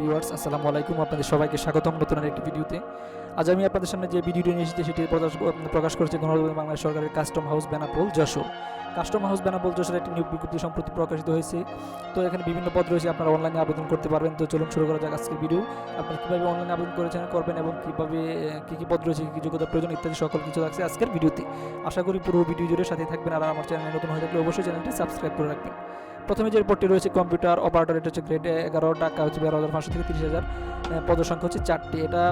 Viewers আসসালামু আলাইকুম। আপনাদের সবাইকে স্বাগতম নতুন একটি ভিডিওতে। আজ আমি আপনাদের সামনে যে ভিডিওটি নিয়ে এসেছি, সেটি প্রকাশ প্রকাশ করেছে গণপ্রজাতন্ত্রী বাংলাদেশ সরকারের custom house Benapole Jessore. Custom house Benapole Jessore একটি নিয়োগ বিজ্ঞপ্তি সম্প্রতি প্রকাশিত হয়েছে। তো এখানে বিভিন্ন পদ রয়েছে, আপনারা অনলাইনে আবেদন করতে পারবেন। তো চলুন শুরু করা যাক আজকের ভিডিও আপনারা কীভাবে অনলাইনে আবেদন করেছেন, করবেন এবং কীভাবে কী কী পদ রয়েছে, কী যোগ্যতা প্রয়োজন, ইত্যাদি সকল কিছু থাকছে আজকের ভিডিওতে আশা করি পুরো ভিডিও জুড়ে সাথে থাকবেন। আর আমার চ্যানেল নতুন হয়ে থাকলে অবশ্যই চ্যানেলটি সাবস্ক্রাইব করে রাখবেন। প্রথমে যে রিপোর্টটি রয়েছে কম্পিউটার অপারেটর এটা হচ্ছে গ্রেড এগারো টাকা হচ্ছে বারো হাজার পাঁচশো থেকে তিরিশ হাজার। পদের সংখ্যা হচ্ছে চারটি। এটা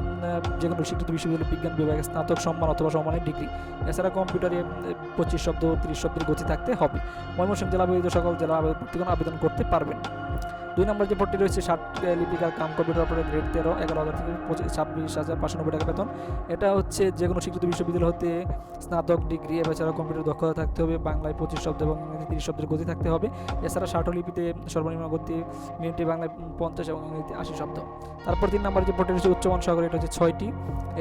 যে কোনো শিক্ষিত বিশ্ববিদ্যালয়, বিজ্ঞান বিভাগে, স্নাতক সম্মান অথবা সম্মানের ডিগ্রি এছাড়া কম্পিউটারে পঁচিশ শব্দ, তিরিশ শব্দের গতি থাকতে হবে। ময়মনসিংহ জেলা আবেদিত সকল জেলা আবেদন করতে পারবেন। দুই নম্বর যে পদটি রয়েছে ষাট লিপিকার কাম কম্পিউটার অপারেটর গ্রেড তেরো, এগারো হাজার থেকে ছাব্বিশ হাজার পাঁচশো নব্বই টাকা বেতন। এটা হচ্ছে যে কোনো স্বীকৃত বিশ্ববিদ্যালয় হতে স্নাতক ডিগ্রি এছাড়া কম্পিউটার দক্ষতা থাকতে হবে, বাংলায় পঁচিশ শব্দ এবং ইংরেজি তিরিশ শব্দের গতি থাকতে হবে। এছাড়া ষাটলিপিতে সর্বনিম্ন গতি মিনিটে বাংলায় পঞ্চাশ এবং ইংরেজিতে আশি শব্দ। তারপর তিন নম্বর যে পদটি রয়েছে, উচ্চমান সাগর, এটা হচ্ছে ছয়টি।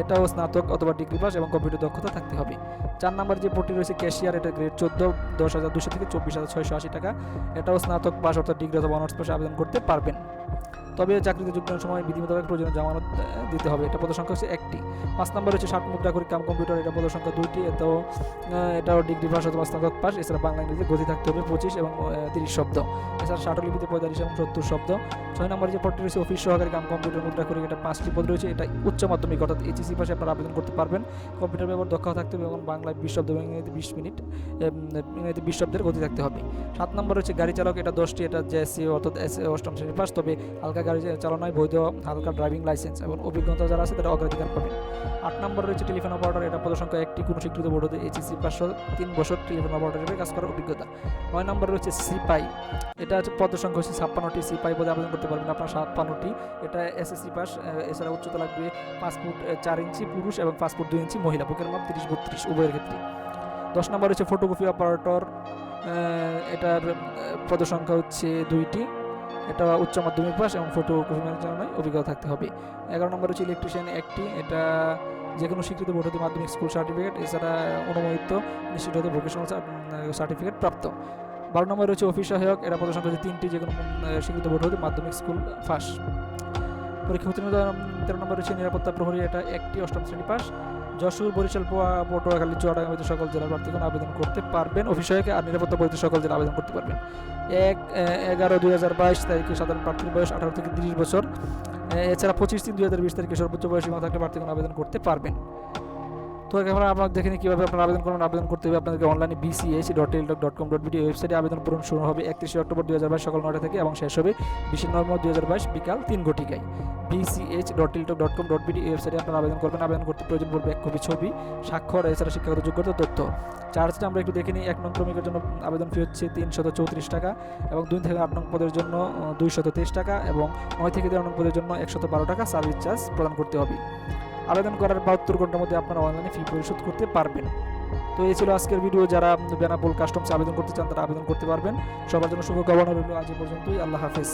এটাও স্নাতক অথবা ডিগ্রি পাস এবং কম্পিউটার দক্ষতা থাকতে হবে। চার নম্বর যে পদটি রয়েছে, ক্যাশিয়ার, এটা গ্রেড চোদ্দ, দশ হাজার দুশো থেকে চব্বিশ হাজার ছয়শো আশি টাকা। এটাও স্নাতক পাস অর্থাৎ ডিগ্রি অথবা অনার্স পাশে আবেদন করতে পারবেন। তবে চাকরিতে যোগদানের সময় বিধি মোতাবেক প্রয়োজনীয় জামানত দিতে হবে। এটা পদের সংখ্যা হচ্ছে একটি। পাঁচ নম্বর হচ্ছে ষাট মুদ্রা করে কাম কম্পিউটার, এটা পদের সংখ্যা দুইটি এটাও এটাও ডিগ্রি পাস অথবা স্নাতক পাস এছাড়া বাংলা, ইংরেজিতে গতি থাকতে হবে পঁচিশ এবং তিরিশ শব্দ। এছাড়া ষাটলিপিতে পঁয়তাল্লিশ এবং সত্তর শব্দ। ছয় নম্বর যে পদটি রয়েছে, অফিস সহকারী কাম কম্পিউটার মুদ্রা করে এটা পাঁচটি পদ রয়েছে। এটা উচ্চ মাধ্যমিক, অর্থাৎ এইচএসি পাশে আপনারা আবেদন করতে পারবেন। কম্পিউটার ব্যবহার দক্ষ থাকতে হবে এবং বাংলায় বিশ শব্দ এবং ইংরেজিতে বিশ মিনিট ইংরেজিতে বিশ শব্দের গতি থাকতে হবে। সাত নম্বর হচ্ছে গাড়ি চালক, এটা দশটি, এটা জেএসসি অর্থাৎ অষ্টম শ্রেণি পাস তবে হালকা গাড়ি চালানোয় বৈধ হালকা ড্রাইভিং লাইসেন্স এবং অভিজ্ঞতা যারা আছে তারা অগ্রাধিকার পাবেন। আট নম্বর রয়েছে টেলিফোন অপারেটর। এটা পদ সংখ্যা একটি। কোনো স্বীকৃত বোর্ড হতে এইচএসি পাঁচশো তিন বছর টেলিফোন অপারেটর হিসেবে কাজ করার অভিজ্ঞতা। নয় নম্বর রয়েছে সিপাই। এটা হচ্ছে সংখ্যা হচ্ছে ছাপ্পান্নটি সিপাই পদে আবেদন করতে পারবেন আপনার। ছাপ্পান্নটি এটা এসএসসি পাস। এছাড়া উচ্চতা লাগবে পাঁচ ফুট চার ইঞ্চি পুরুষ এবং পাঁচ ফুট দুই ইঞ্চি মহিলা। বুকের মাপ তিরিশ বত্রিশ উভয়ের ক্ষেত্রে। দশ নম্বর হচ্ছে ফটোকপি অপারেটর। এটার আহ, পদের সংখ্যা হচ্ছে দুইটি। এটা উচ্চ মাধ্যমিক পাস এবং ফটো কপি ম্যানেজার অভিজ্ঞতা থাকতে হবে। এগারো নম্বর হচ্ছে ইলেকট্রিশিয়ান একটি। এটা যে কোনো স্বীকৃত বোর্ড হতে মাধ্যমিক স্কুল সার্টিফিকেট এছাড়া অনুমোদিত, নিশ্চিত হতে ভোকেশনাল সার্টিফিকেট প্রাপ্ত। বারো নম্বর হচ্ছে অফিস সহায়ক। এরা প্রদর্শন করেছে তিনটি যে কোনো স্বীকৃত বোর্ড হতে মাধ্যমিক স্কুল ফাঁস পরীক্ষা উত্তীর্ণ তেরো নম্বর রয়েছে নিরাপত্তা প্রহরী, এটা একটি অষ্টম শ্রেণি পাস। যশোর, বরিশাল পটুয়াখালী চুয়াডাঙ্গা সকল জেলার প্রার্থীগণ আবেদন করতে পারবেন। অফিস সহায়কে আর নিরাপত্তা বৈধ সকল জেলা আবেদন করতে পারবেন। এক এগারো, দুই হাজার বাইশ তারিখে সাধারণ প্রার্থীর বয়স আঠারো থেকে তিরিশ বছর। এছাড়া পঁচিশ তিন দুই হাজার বিশ তারিখে সর্বোচ্চ বয়সী সীমা থাকলে প্রার্থীগণ আবেদন করতে পারবেন। তো এখন আপনারা দেখে নিন কীভাবে আপনারা আবেদন করবেন। আবেদন করতে হবে আপনাদেরকে অনলাইনে BCS dot Teletalk dot com dot video ওয়েবসাইটে আবেদন পূরণ শুরু হবে একত্রিশে অক্টোবর দুই হাজার বাইশ সকাল নটা থেকে এবং শেষ হবে বিশে নভেম্বর দুই হাজার বাইশ বিকাল তিন ঘটিকায়। BCH dot Teletalk dot com dot video ওয়েবসাইটে আপনারা আবেদন করবেন। আবেদন করতে প্রয়োজন পড়বে এক কপি ছবি, স্বাক্ষর, এছাড়া শিক্ষাগত যোগ্যতা, তথ্য। চার্জটা আমরা একটু দেখে নিই। এক নং ক্রমিকের জন্য আবেদন ফি হচ্ছে তিনশত চৌত্রিশ টাকা এবং দুই থেকে আট নং পদের জন্য দুইশত তেইশ টাকা এবং নয় থেকে তেরো নং পদের জন্য একশত বারো টাকা সার্ভিস চার্জ প্রদান করতে হবে। আবেদন করার বাহাত্তর ঘণ্টার মধ্যে আপনারা অনলাইনে ফি পরিশোধ করতে পারবেন। তো এই ছিল আজকের ভিডিও যারা বেনাপোল কাস্টমস আবেদন করতে চান, তারা আবেদন করতে পারবেন। সবার জন্য শুভকামনা রইল আজ পর্যন্তই। আল্লাহ হাফেজ।